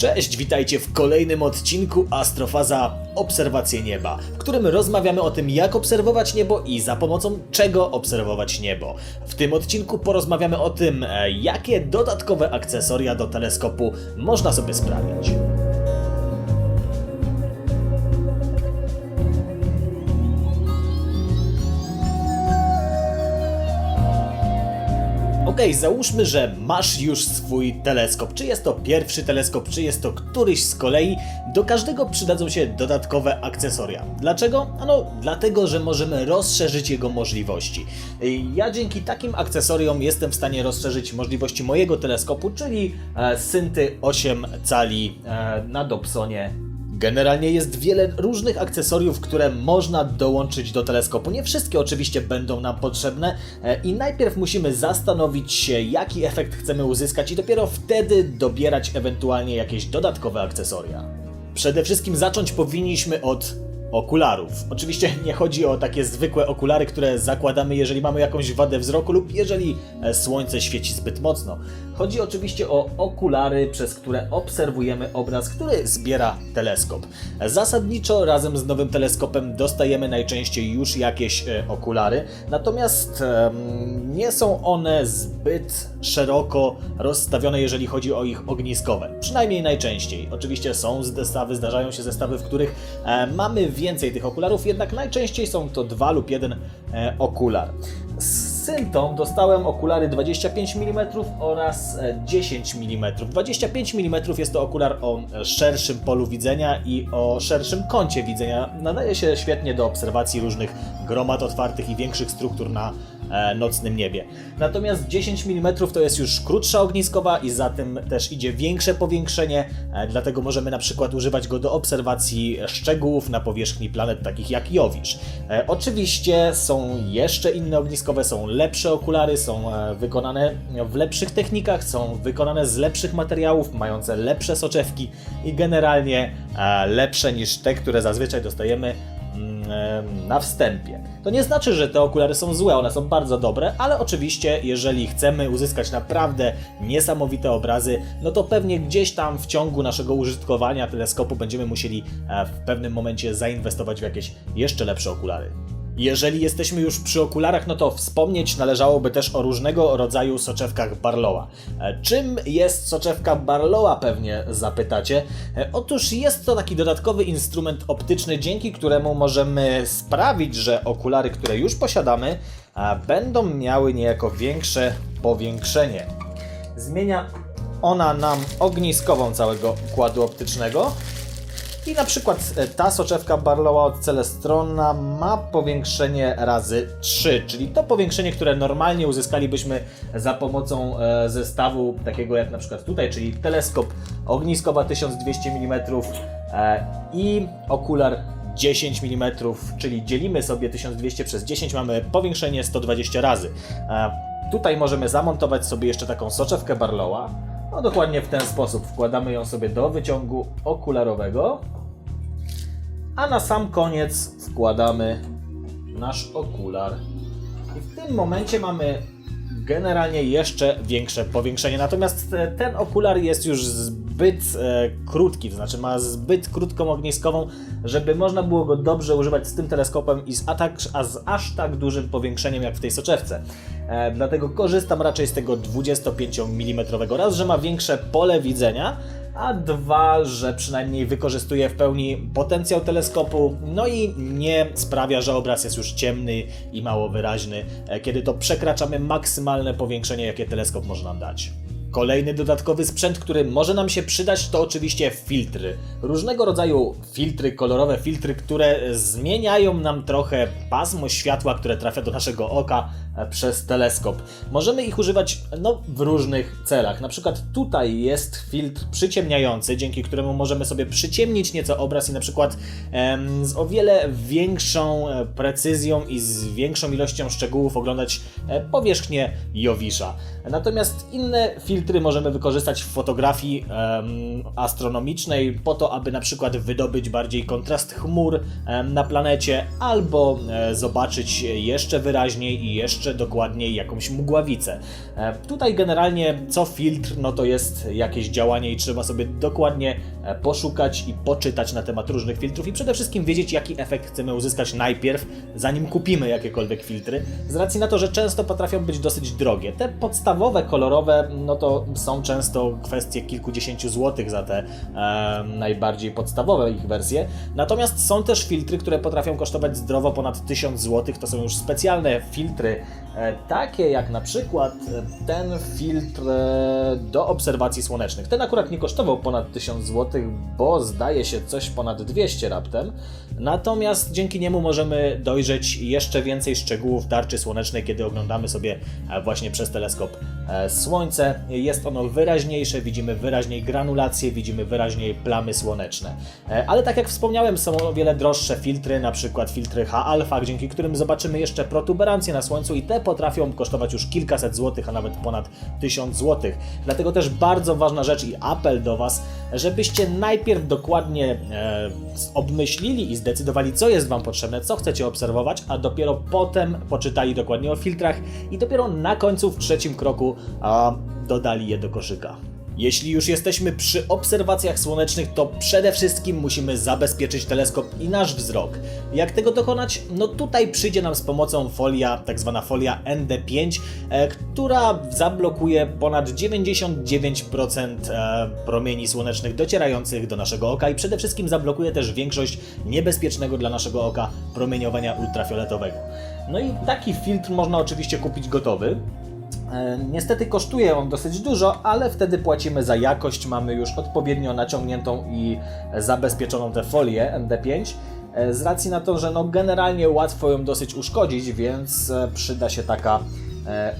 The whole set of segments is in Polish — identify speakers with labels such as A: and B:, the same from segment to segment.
A: Cześć, witajcie w kolejnym odcinku Astrofaza Obserwacje Nieba, w którym rozmawiamy o tym, jak obserwować niebo i za pomocą czego obserwować niebo. W tym odcinku porozmawiamy o tym, e, jakie dodatkowe akcesoria do teleskopu można sobie sprawić. Okej, załóżmy, że masz już swój teleskop. Czy jest to pierwszy teleskop, czy jest to któryś z kolei, do każdego przydadzą się dodatkowe akcesoria. Dlaczego? Ano, dlatego, że możemy rozszerzyć jego możliwości. Ja dzięki takim akcesoriom jestem w stanie rozszerzyć możliwości mojego teleskopu, czyli e, Synty 8 cali e, na Dobsonie Generalnie jest wiele różnych akcesoriów, które można dołączyć do teleskopu. Nie wszystkie oczywiście będą nam potrzebne e, i najpierw musimy zastanowić się, jaki efekt chcemy uzyskać i dopiero wtedy dobierać ewentualnie jakieś dodatkowe akcesoria. Przede wszystkim zacząć powinniśmy od okularów. Oczywiście nie chodzi o takie zwykłe okulary, które zakładamy, jeżeli mamy jakąś wadę wzroku lub jeżeli e, słońce świeci zbyt mocno. Chodzi oczywiście o okulary, przez które obserwujemy obraz, który zbiera teleskop. Zasadniczo razem z nowym teleskopem dostajemy najczęściej już jakieś e, okulary, natomiast nie są one zbyt szeroko rozstawione, jeżeli chodzi o ich ogniskowe. Przynajmniej najczęściej. Oczywiście są zestawy, zdarzają się zestawy, w których e, mamy więcej tych okularów, jednak najczęściej są to dwa lub jeden e, okular. Syntą dostałem okulary 25 mm oraz e, 10 mm. 25 mm jest to okular o e, szerszym polu widzenia i o szerszym kącie widzenia. Nadaje się świetnie do obserwacji różnych gromad otwartych i większych struktur na nocnym niebie. Natomiast 10 mm to jest już krótsza ogniskowa i za tym też idzie większe powiększenie, e, dlatego możemy na przykład używać go do obserwacji szczegółów na powierzchni planet takich jak Jowisz. E, Oczywiście są jeszcze inne ogniskowe, są lepsze okulary, są e, wykonane w lepszych technikach, są wykonane z lepszych materiałów, mające lepsze soczewki i generalnie e, lepsze niż te, które zazwyczaj dostajemy e, na wstępie. To nie znaczy, że te okulary są złe, one są bardzo dobre, ale oczywiście, jeżeli chcemy uzyskać naprawdę niesamowite obrazy, no to pewnie gdzieś tam w ciągu naszego użytkowania teleskopu będziemy musieli e, w pewnym momencie zainwestować w jakieś jeszcze lepsze okulary. Jeżeli jesteśmy już przy okularach, no to wspomnieć należałoby też o różnego rodzaju soczewkach Barlowa. E, Czym jest soczewka Barlowa, pewnie zapytacie? E, Otóż jest to taki dodatkowy instrument optyczny, dzięki któremu możemy sprawić, że okulary, które już posiadamy, e, będą miały niejako większe powiększenie. Zmienia ona nam ogniskową całego układu optycznego. I na przykład e, ta soczewka Barlowa od Celestrona ma powiększenie razy 3, czyli to powiększenie, które normalnie uzyskalibyśmy za pomocą e, zestawu takiego jak na przykład tutaj, czyli teleskop ogniskowa 1200 mm e, i okular 10 mm, czyli dzielimy sobie 1200 przez 10, mamy powiększenie 120 razy. Tutaj możemy zamontować sobie jeszcze taką soczewkę Barlowa. No dokładnie w ten sposób. Wkładamy ją sobie do wyciągu okularowego. A na sam koniec wkładamy nasz okular. I w tym momencie mamy generalnie jeszcze większe powiększenie. Natomiast e, ten okular jest już zbyt e, krótki, to znaczy ma zbyt krótką ogniskową, żeby można było go dobrze używać z tym teleskopem i z, atak, a z aż tak dużym powiększeniem jak w tej soczewce. E, dlatego korzystam raczej z tego 25 mm. Raz, że ma większe pole widzenia, a dwa, że przynajmniej wykorzystuje w pełni potencjał teleskopu, no i nie sprawia, że obraz jest już ciemny i mało wyraźny, e, kiedy to przekraczamy maksymalne powiększenie, jakie teleskop może nam dać. Kolejny dodatkowy sprzęt, który może nam się przydać, to oczywiście filtry. Różnego rodzaju filtry, kolorowe filtry, które zmieniają nam trochę pasmo światła, które trafia do naszego oka e, przez teleskop. Możemy ich używać no, w różnych celach. Na przykład tutaj jest filtr przyciemniający, dzięki któremu możemy sobie przyciemnić nieco obraz i na przykład em, z o wiele większą e, precyzją i z większą ilością szczegółów oglądać e, powierzchnię Jowisza. Natomiast inne filtry możemy wykorzystać w fotografii em, astronomicznej po to, aby na przykład wydobyć bardziej kontrast chmur em, na planecie albo e, zobaczyć jeszcze wyraźniej i jeszcze dokładniej jakąś mgławicę. E, tutaj generalnie co filtr, no to jest jakieś działanie i trzeba sobie dokładnie e, poszukać i poczytać na temat różnych filtrów i przede wszystkim wiedzieć, jaki efekt chcemy uzyskać najpierw, zanim kupimy jakiekolwiek filtry, z racji na to, że często potrafią być dosyć drogie. Te podstawowe, kolorowe, no to są często kwestie kilkudziesięciu złotych za te e, najbardziej podstawowe ich wersje. Natomiast są też filtry, które potrafią kosztować zdrowo ponad 1000 złotych. To są już specjalne filtry, takie jak na przykład e, ten filtr e, do obserwacji słonecznych. Ten akurat nie kosztował ponad 1000 złotych, bo zdaje się coś ponad 200 raptem. Natomiast dzięki niemu możemy dojrzeć jeszcze więcej szczegółów tarczy słonecznej, kiedy oglądamy sobie e, właśnie przez teleskop e, słońce. Jest ono wyraźniejsze, widzimy wyraźniej granulacje, widzimy wyraźniej plamy słoneczne. E, Ale tak jak wspomniałem, są o wiele droższe filtry, na przykład filtry H-alfa, dzięki którym zobaczymy jeszcze protuberancje na słońcu i te potrafią kosztować już kilkaset złotych, a nawet ponad tysiąc złotych. Dlatego też bardzo ważna rzecz i apel do Was, żebyście najpierw dokładnie e, obmyślili i zdecydowali, co jest Wam potrzebne, co chcecie obserwować, a dopiero potem poczytali dokładnie o filtrach i dopiero na końcu w trzecim kroku a, dodali je do koszyka. Jeśli już jesteśmy przy obserwacjach słonecznych, to przede wszystkim musimy zabezpieczyć teleskop i nasz wzrok. Jak tego dokonać? No tutaj przyjdzie nam z pomocą folia, tak zwana folia ND5, e, która zablokuje ponad 99% e, promieni słonecznych docierających do naszego oka i przede wszystkim zablokuje też większość niebezpiecznego dla naszego oka promieniowania ultrafioletowego. No i taki filtr można oczywiście kupić gotowy. E, Niestety kosztuje on dosyć dużo, ale wtedy płacimy za jakość. Mamy już odpowiednio naciągniętą i zabezpieczoną tę folię ND5. e, Z racji na to, że no generalnie łatwo ją dosyć uszkodzić, więc e, przyda się taka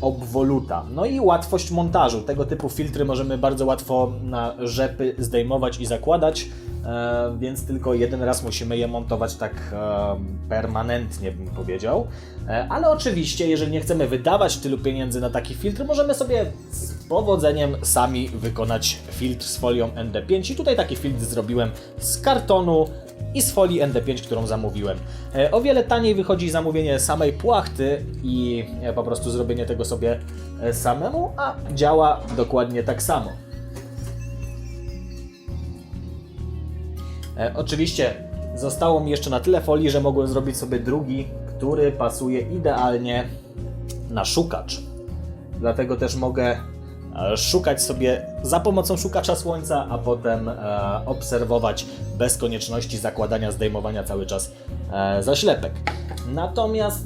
A: obwoluta. No i łatwość montażu. Tego typu filtry możemy bardzo łatwo na rzepy zdejmować i zakładać, e, więc tylko jeden raz musimy je montować tak e, permanentnie, bym powiedział. E, Ale oczywiście, jeżeli nie chcemy wydawać tylu pieniędzy na taki filtr, możemy sobie z powodzeniem sami wykonać filtr z folią ND5. I tutaj taki filtr zrobiłem z kartonu i z folii ND5, którą zamówiłem. E, O wiele taniej wychodzi zamówienie samej płachty i e, po prostu zrobienie tego sobie e, samemu, a działa dokładnie tak samo. Oczywiście zostało mi jeszcze na tyle folii, że mogłem zrobić sobie drugi, który pasuje idealnie na szukacz. Dlatego też mogę szukać sobie za pomocą szukacza słońca, a potem e, obserwować bez konieczności zakładania, zdejmowania cały czas e, zaślepek. Natomiast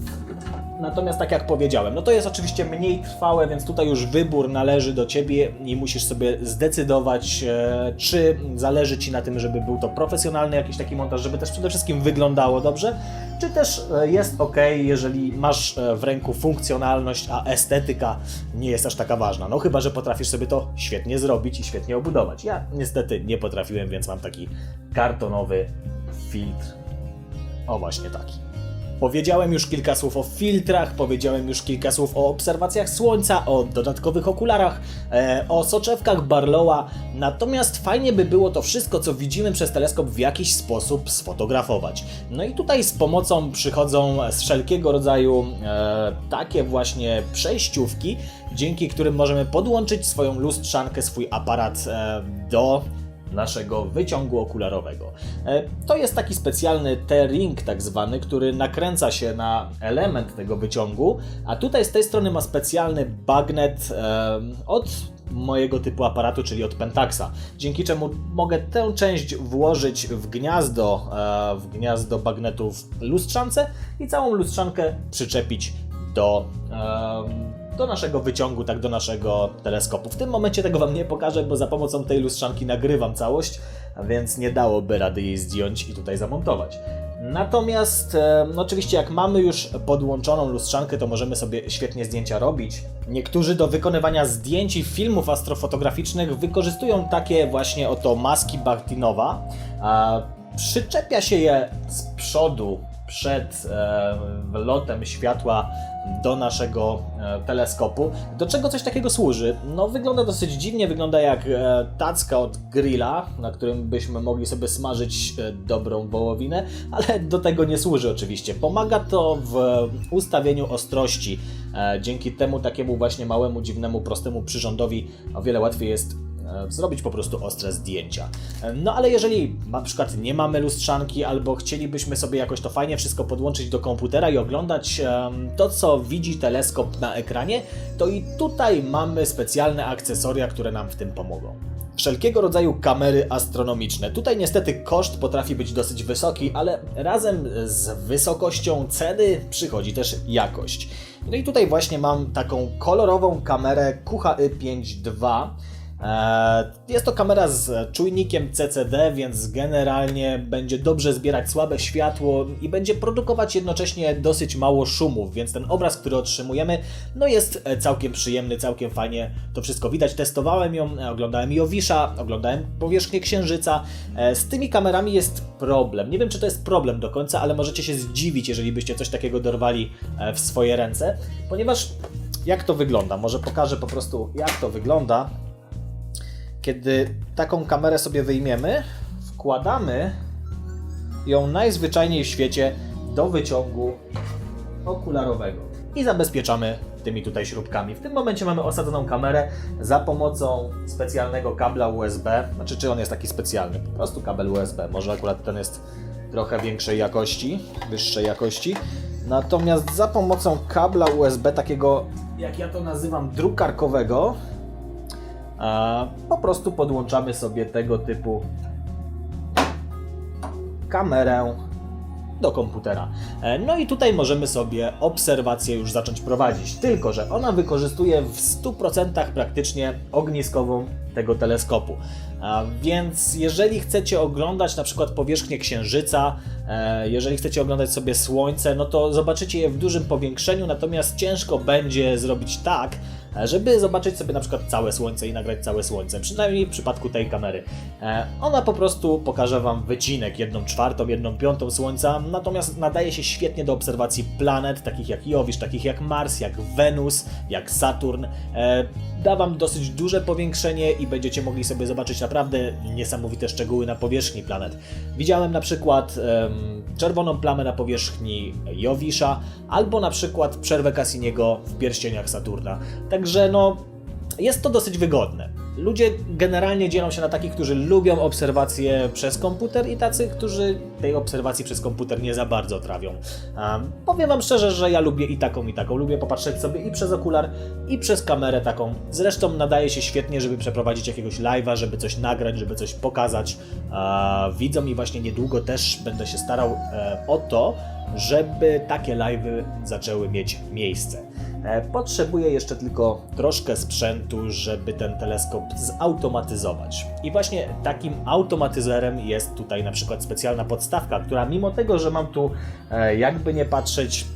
A: Natomiast tak jak powiedziałem, no to jest oczywiście mniej trwałe, więc tutaj już wybór należy do Ciebie i musisz sobie zdecydować, e, czy zależy Ci na tym, żeby był to profesjonalny jakiś taki montaż, żeby też przede wszystkim wyglądało dobrze, czy też e, jest ok, jeżeli masz e, w ręku funkcjonalność, a estetyka nie jest aż taka ważna. No chyba, że potrafisz sobie to świetnie zrobić i świetnie obudować. Ja niestety nie potrafiłem, więc mam taki kartonowy filtr. O właśnie taki. Powiedziałem już kilka słów o filtrach, powiedziałem już kilka słów o obserwacjach słońca, o dodatkowych okularach, e, o soczewkach Barlowa. Natomiast fajnie by było to wszystko, co widzimy przez teleskop, w jakiś sposób sfotografować. No i tutaj z pomocą przychodzą z wszelkiego rodzaju e, takie właśnie przejściówki, dzięki którym możemy podłączyć swoją lustrzankę, swój aparat e, do naszego wyciągu okularowego. E, To jest taki specjalny T-ring tak zwany, który nakręca się na element tego wyciągu, a tutaj z tej strony ma specjalny bagnet od mojego typu aparatu, czyli od Pentaxa, dzięki czemu mogę tę część włożyć w gniazdo, e, w gniazdo bagnetu w lustrzance i całą lustrzankę przyczepić do do naszego wyciągu, tak do naszego teleskopu. W tym momencie tego Wam nie pokażę, bo za pomocą tej lustrzanki nagrywam całość, więc nie dałoby rady jej zdjąć i tutaj zamontować. Natomiast e, no oczywiście jak mamy już podłączoną lustrzankę, to możemy sobie świetnie zdjęcia robić. Niektórzy do wykonywania zdjęć i filmów astrofotograficznych wykorzystują takie właśnie oto maski Bartinowa. A przyczepia się je z przodu przed e, lotem światła do naszego e, teleskopu. Do czego coś takiego służy? No wygląda dosyć dziwnie, wygląda jak e, tacka od grilla, na którym byśmy mogli sobie smażyć dobrą wołowinę, ale do tego nie służy oczywiście. Pomaga to w ustawieniu ostrości. Dzięki temu takiemu właśnie małemu, dziwnemu, prostemu przyrządowi o wiele łatwiej jest zrobić po prostu ostre zdjęcia. E, No ale jeżeli na przykład nie mamy lustrzanki albo chcielibyśmy sobie jakoś to fajnie wszystko podłączyć do komputera i oglądać em, to, co widzi teleskop na ekranie, to i tutaj mamy specjalne akcesoria, które nam w tym pomogą. Wszelkiego rodzaju kamery astronomiczne. Tutaj niestety koszt potrafi być dosyć wysoki, ale razem z wysokością ceny przychodzi też jakość. No i tutaj właśnie mam taką kolorową kamerę QHY 5.2. Eee, Jest to kamera z czujnikiem CCD, więc generalnie będzie dobrze zbierać słabe światło i będzie produkować jednocześnie dosyć mało szumów, więc ten obraz, który otrzymujemy, no jest e, całkiem przyjemny, całkiem fajnie to wszystko widać. Testowałem ją, e, oglądałem Jowisza, oglądałem powierzchnię Księżyca. E, Z tymi kamerami jest problem. Nie wiem, czy to jest problem do końca, ale możecie się zdziwić, jeżeli byście coś takiego dorwali e, w swoje ręce, ponieważ jak to wygląda? Może pokażę po prostu, jak to wygląda kiedy taką kamerę sobie wyjmiemy, wkładamy ją najzwyczajniej w świecie do wyciągu okularowego i zabezpieczamy tymi tutaj śrubkami. W tym momencie mamy osadzoną kamerę za pomocą specjalnego kabla USB. Znaczy, czy on jest taki specjalny? Po prostu kabel USB. Może akurat ten jest trochę większej jakości, wyższej jakości. Natomiast za pomocą kabla USB takiego, jak ja to nazywam, drukarkowego, po prostu podłączamy sobie tego typu kamerę do komputera. E, No i tutaj możemy sobie obserwację już zacząć prowadzić, tylko że ona wykorzystuje w 100% praktycznie ogniskową tego teleskopu. A Więc jeżeli chcecie oglądać na przykład powierzchnię Księżyca, e, jeżeli chcecie oglądać sobie Słońce, no to zobaczycie je w dużym powiększeniu, natomiast ciężko będzie zrobić tak, żeby zobaczyć sobie na przykład całe Słońce i nagrać całe Słońce, przynajmniej w przypadku tej kamery. E, Ona po prostu pokaże Wam wycinek, jedną czwartą, jedną piątą Słońca, natomiast nadaje się świetnie do obserwacji planet, takich jak Jowisz, takich jak Mars, jak Wenus, jak Saturn. E, Da Wam dosyć duże powiększenie i będziecie mogli sobie zobaczyć naprawdę niesamowite szczegóły na powierzchni planet. Widziałem na przykład czerwoną plamę na powierzchni Jowisza, albo na przykład przerwę Cassiniego w pierścieniach Saturna. Także no, jest to dosyć wygodne. Ludzie generalnie dzielą się na takich, którzy lubią obserwacje przez komputer i tacy, którzy tej obserwacji przez komputer nie za bardzo trawią. Um, powiem Wam szczerze, że ja lubię i taką, i taką. Lubię popatrzeć sobie i przez okular, i przez kamerę taką. Zresztą nadaje się świetnie, żeby przeprowadzić jakiegoś live'a, żeby coś nagrać, żeby coś pokazać. A widzom i właśnie niedługo też będę się starał e, o to, żeby takie live'y zaczęły mieć miejsce. E, Potrzebuję jeszcze tylko troszkę sprzętu, żeby ten teleskop zautomatyzować. I właśnie takim automatyzerem jest tutaj na przykład specjalna podstawka, która mimo tego, że mam tu e, jakby nie patrzeć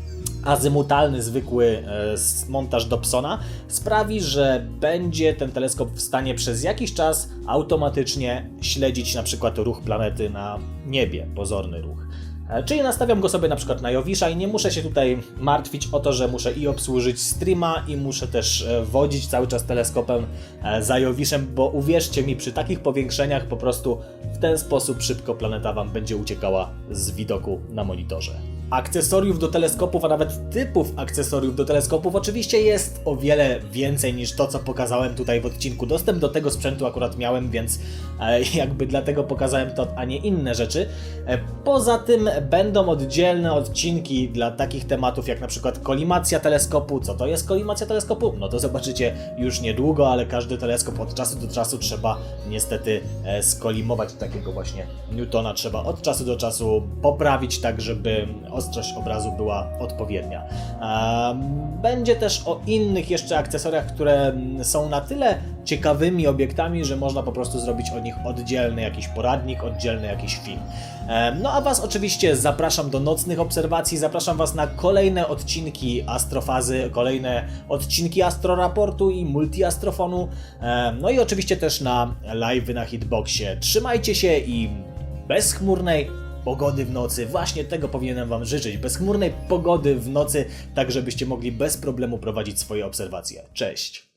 A: azymutalny, zwykły e, montaż Dobsona sprawi, że będzie ten teleskop w stanie przez jakiś czas automatycznie śledzić na przykład ruch planety na niebie, pozorny ruch. E, Czyli nastawiam go sobie na przykład na Jowisza i nie muszę się tutaj martwić o to, że muszę i obsłużyć streama i muszę też e, wodzić cały czas teleskopem e, za Jowiszem, bo uwierzcie mi, przy takich powiększeniach po prostu w ten sposób szybko planeta Wam będzie uciekała z widoku na monitorze. Akcesoriów do teleskopów, a nawet typów akcesoriów do teleskopów oczywiście jest o wiele więcej niż to, co pokazałem tutaj w odcinku. Dostęp do tego sprzętu akurat miałem, więc e, jakby dlatego pokazałem to, a nie inne rzeczy. E, Poza tym będą oddzielne odcinki dla takich tematów jak na przykład kolimacja teleskopu. Co to jest kolimacja teleskopu? No to zobaczycie już niedługo, ale każdy teleskop od czasu do czasu trzeba niestety e, skolimować takiego właśnie Newtona. Trzeba od czasu do czasu poprawić tak, żeby ostrość obrazu była odpowiednia. Będzie też o innych jeszcze akcesoriach, które są na tyle ciekawymi obiektami, że można po prostu zrobić o nich oddzielny jakiś poradnik, oddzielny jakiś film. No a Was oczywiście zapraszam do nocnych obserwacji, zapraszam Was na kolejne odcinki Astrofazy, kolejne odcinki Astroraportu i Multiastrofonu, no i oczywiście też na live'y na Hitboxie. Trzymajcie się i bezchmurnej pogody w nocy. Właśnie tego powinienem Wam życzyć. Bezchmurnej pogody w nocy, tak żebyście mogli bez problemu prowadzić swoje obserwacje. Cześć!